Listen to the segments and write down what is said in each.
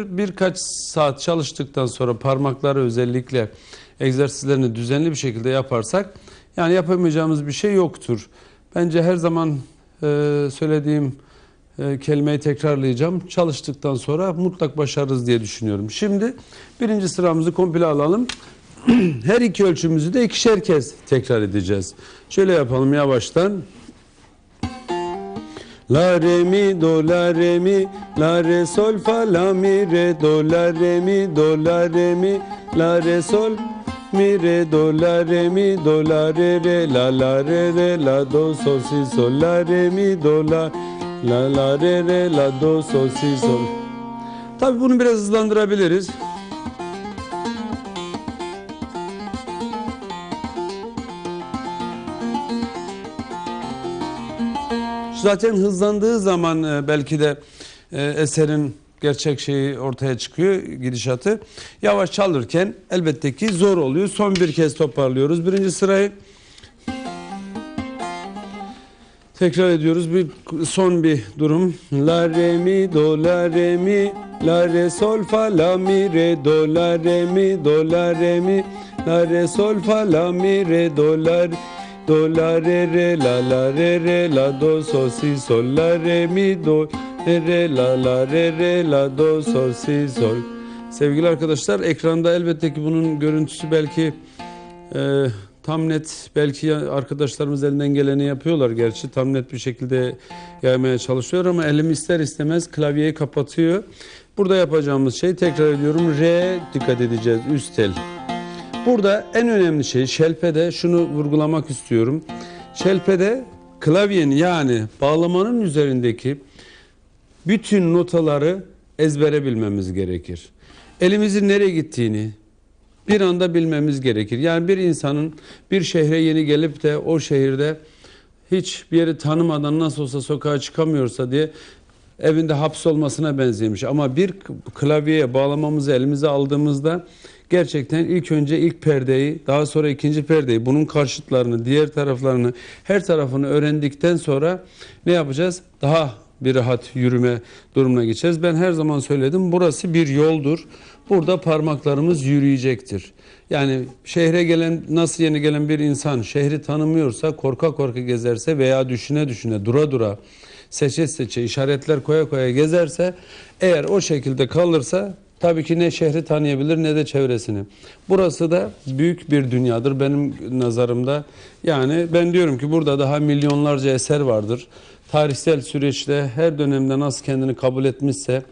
Birkaç saat çalıştıktan sonra parmakları özellikle egzersizlerini düzenli bir şekilde yaparsak yani yapamayacağımız bir şey yoktur. Bence her zaman e, söylediğim e, kelimeyi tekrarlayacağım. Çalıştıktan sonra mutlak başarırız diye düşünüyorum. Şimdi birinci sıramızı komple alalım. Her iki ölçümüzü de ikişer kez tekrar edeceğiz. Şöyle yapalım yavaştan. La re mi do la re mi la re sol fa la mi re do la re mi do la re mi la re sol mi re do la re mi do la re re la la re re la do sol si sol la re mi do la la la re re la do sol si sol. Tabii bunu biraz hızlandırabiliriz. Zaten hızlandığı zaman e, belki de e, eserin gerçek şeyi ortaya çıkıyor gidişatı. Yavaş çalırken elbette ki zor oluyor. Son bir kez toparlıyoruz birinci sırayı. Tekrar ediyoruz. Bir son bir durum. La re mi do la re mi la re sol fa la mi re do la re mi do la re mi la re sol fa la mi re do la re do la re re la la re re la do sol si sol la re mi do re re la la re re la do sol si sol. Sevgili arkadaşlar ekranda elbette ki bunun görüntüsü belki e, tam net belki arkadaşlarımız elinden geleni yapıyorlar gerçi tam net bir şekilde yaymaya çalışıyor ama elim ister istemez klavyeyi kapatıyor. Burada yapacağımız şey tekrar ediyorum re dikkat edeceğiz üst tel. Burada en önemli şey şelpede şunu vurgulamak istiyorum. Şelpede klavyenin yani bağlamanın üzerindeki bütün notaları ezbere bilmemiz gerekir. Elimizin nereye gittiğini bir anda bilmemiz gerekir. Yani bir insanın bir şehre yeni gelip de o şehirde hiç bir yeri tanımadan nasıl olsa sokağa çıkamıyorsa diye evinde hapsolmasına benzemiş. Ama bir klavyeye bağlamamızı elimize aldığımızda gerçekten ilk önce ilk perdeyi daha sonra ikinci perdeyi bunun karşıtlarını diğer taraflarını her tarafını öğrendikten sonra ne yapacağız? Daha bir rahat yürüme durumuna geçeriz. Ben her zaman söyledim burası bir yoldur. Burada parmaklarımız yürüyecektir. Yani şehre gelen nasıl yeni gelen bir insan şehri tanımıyorsa korka korka gezerse veya düşüne düşüne dura dura seçe seçe işaretler koya koya gezerse eğer o şekilde kalırsa tabii ki ne şehri tanıyabilir ne de çevresini. Burası da büyük bir dünyadır benim nazarımda. Yani ben diyorum ki burada daha milyonlarca eser vardır. Tarihsel süreçte her dönemde nasıl kendini kabul etmişse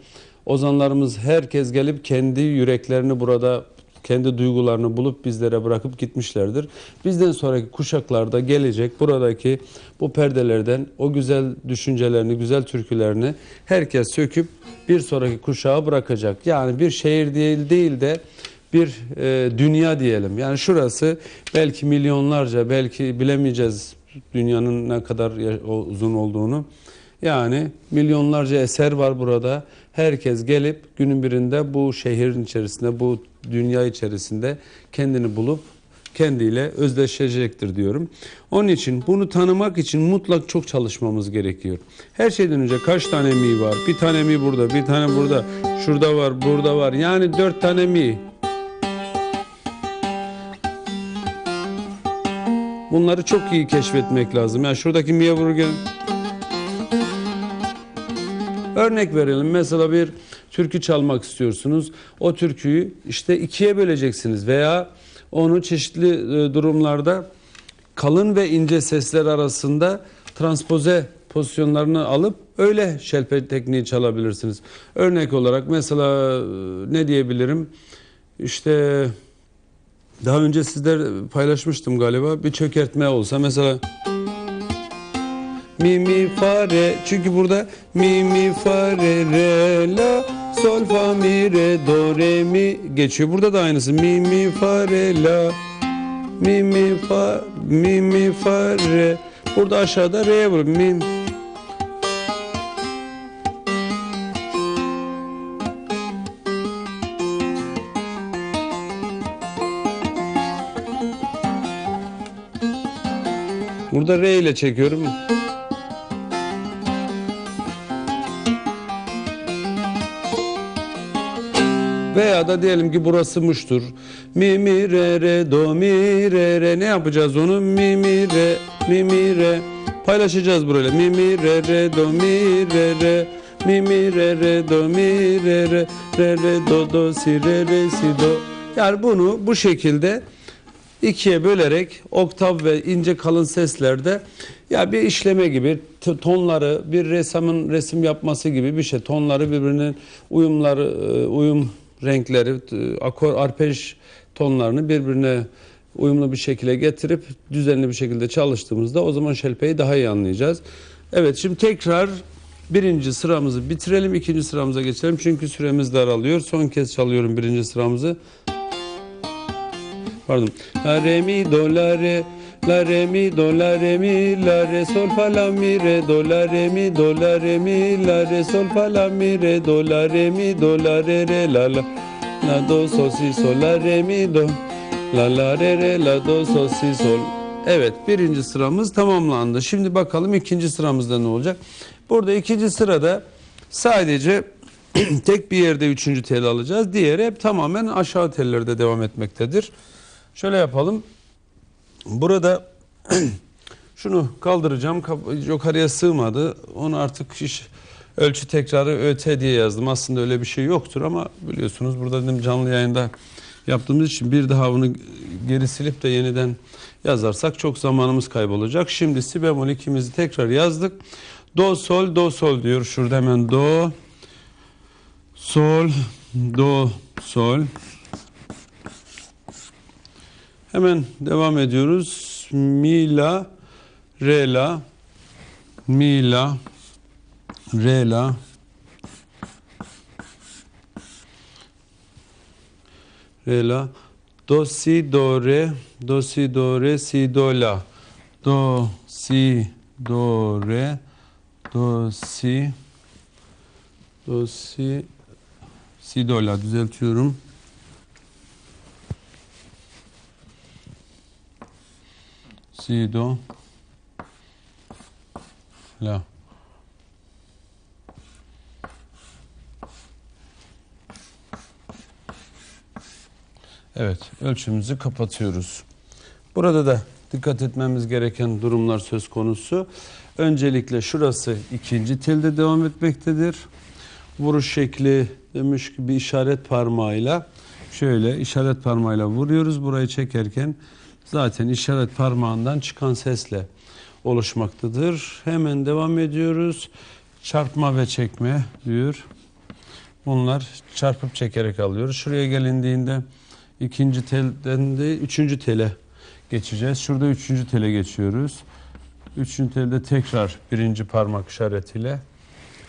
ozanlarımız herkes gelip kendi yüreklerini burada kendi duygularını bulup bizlere bırakıp gitmişlerdir. Bizden sonraki kuşaklarda gelecek buradaki bu perdelerden o güzel düşüncelerini, güzel türkülerini herkes söküp bir sonraki kuşağa bırakacak. Yani bir şehir değil değil de bir e, dünya diyelim. Yani şurası belki milyonlarca, belki bilemeyeceğiz dünyanın ne kadar uzun olduğunu. Yani milyonlarca eser var burada. Herkes gelip günün birinde bu şehrin içerisinde, bu dünya içerisinde kendini bulup kendiyle özdeşleşecektir diyorum. Onun için bunu tanımak için mutlak çok çalışmamız gerekiyor. Her şeyden önce kaç tane mi var? Bir tane mi burada, bir tane burada, şurada var, burada var. Yani dört tane mi. Bunları çok iyi keşfetmek lazım. Yani şuradaki mi'ye vururken Örnek verelim mesela bir türkü çalmak istiyorsunuz. O türküyü işte ikiye böleceksiniz veya onu çeşitli e, durumlarda kalın ve ince sesler arasında transpoze pozisyonlarını alıp öyle şelpe tekniği çalabilirsiniz. Örnek olarak mesela e, ne diyebilirim? İşte daha önce sizler paylaşmıştım galiba. Bir çökertme olsa mesela mi mi fa re. Çünkü burada mi mi fa re re la. Sol fa mi re do re mi geçiyor. Burada da aynısı. Mi mi fa re la. Mi mi fa mi mi fa re. Burada aşağıda re'ye vur mi. Burada re ile çekiyorum. Veya da diyelim ki burası muştur. Mi mi re re do mi re re ne yapacağız onu? Mi mi re mi mi re paylaşacağız burayla. Mi mi re re do mi re re mi mi re re do mi re re re re do do si re re si do. Yani bunu bu şekilde ikiye bölerek oktav ve ince kalın seslerde ya bir işleme gibi tonları bir ressamın resim yapması gibi bir şey tonları birbirinin uyumları e, uyum renkleri akor arpej tonlarını birbirine uyumlu bir şekilde getirip düzenli bir şekilde çalıştığımızda o zaman şelpeyi daha iyi anlayacağız. Evet şimdi tekrar birinci sıramızı bitirelim ikinci sıramıza geçelim çünkü süremiz daralıyor. Son kez çalıyorum birinci sıramızı. Pardon. La re mi do la re la re mi do la re mi la re sol fa la mi re do la re mi do la re mi la re sol fa la mi re do la re mi do la re re la la la do sol si sol la re mi do la la re re la do sol si sol. Evet birinci sıramız tamamlandı. Şimdi bakalım ikinci sıramızda ne olacak? Burada ikinci sırada sadece tek bir yerde üçüncü tel alacağız. Diğeri hep tamamen aşağı tellerde devam etmektedir. Şöyle yapalım. Burada şunu kaldıracağım. Yukarıya sığmadı. Onu artık iş ölçü tekrarı ÖT diye yazdım. Aslında öyle bir şey yoktur ama biliyorsunuz burada dedim canlı yayında yaptığımız için bir daha bunu geri silip de yeniden yazarsak çok zamanımız kaybolacak. Şimdi si bemol ikimizi tekrar yazdık. Do sol do sol diyor. Şurada hemen do sol do sol Hemen devam ediyoruz. Mi la re la mi la re la re la do si do re do si do re si do la do si do re do si do si si do la düzeltiyorum. Si, do, la. Evet, ölçümüzü kapatıyoruz. Burada da dikkat etmemiz gereken durumlar söz konusu. Öncelikle şurası ikinci telde devam etmektedir. Vuruş şekli demiş ki bir işaret parmağıyla şöyle işaret parmağıyla vuruyoruz. Burayı çekerken zaten işaret parmağından çıkan sesle oluşmaktadır. Hemen devam ediyoruz. Çarpma ve çekme diyor. Bunlar çarpıp çekerek alıyoruz. Şuraya gelindiğinde ikinci telden de üçüncü tele geçeceğiz. Şurada üçüncü tele geçiyoruz. Üçüncü telde tekrar birinci parmak işaretiyle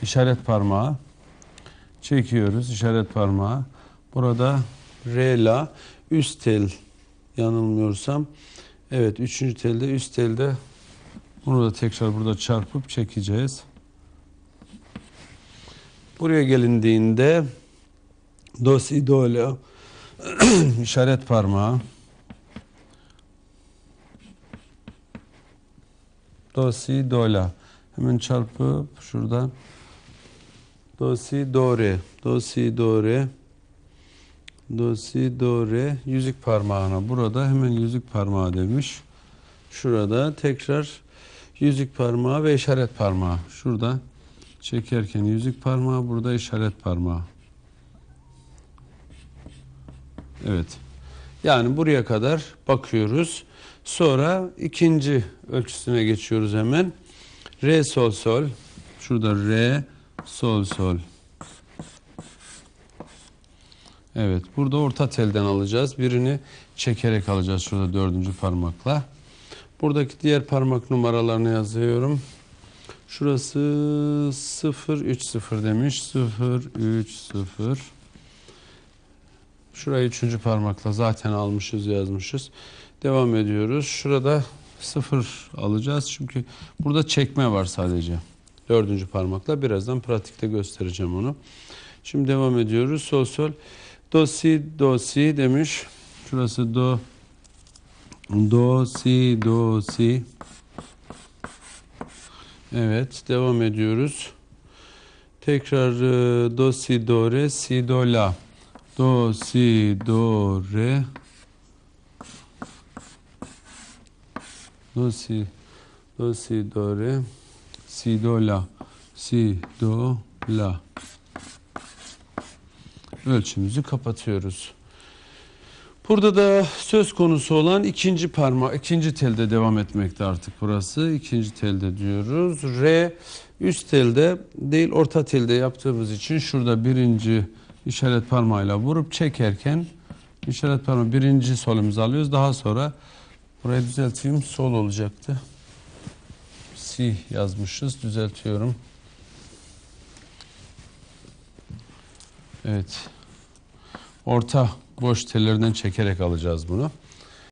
işaret parmağı çekiyoruz. işaret parmağı. Burada re la üst tel yanılmıyorsam. Evet üçüncü telde üst telde bunu da tekrar burada çarpıp çekeceğiz. Buraya gelindiğinde do si işaret parmağı. Do si do la hemen çarpıp şuradan do si do re do si do re yüzük parmağına burada hemen yüzük parmağı demiş. Şurada tekrar yüzük parmağı ve işaret parmağı. Şurada çekerken yüzük parmağı burada işaret parmağı. Evet. Yani buraya kadar bakıyoruz. Sonra ikinci ölçüsüne geçiyoruz hemen. Re sol sol. Şurada re sol sol Evet, burada orta telden alacağız. Birini çekerek alacağız şurada dördüncü parmakla. Buradaki diğer parmak numaralarını yazıyorum. Şurası 0 3 0 demiş. 0 3 0. Şurayı üçüncü parmakla zaten almışız, yazmışız. Devam ediyoruz. Şurada 0 alacağız çünkü burada çekme var sadece. Dördüncü parmakla. Birazdan pratikte göstereceğim onu. Şimdi devam ediyoruz. Sol sol. Do si do si demiş. Şurası do do si do si. Evet devam ediyoruz. Tekrar e, do si do re si do la. Do, si, do, re. Do, si, do, si, do, re. Si, do, la. Si, do, la. Ölçümüzü kapatıyoruz. Burada da söz konusu olan ikinci parmak, ikinci telde devam etmekte artık burası. İkinci telde diyoruz. Re üst telde değil orta telde yaptığımız için şurada birinci işaret parmağıyla vurup çekerken işaret parmağı birinci solumuzu alıyoruz. Daha sonra burayı düzelteyim sol olacaktı. Si yazmışız düzeltiyorum. Evet. Orta boş tellerden çekerek alacağız bunu.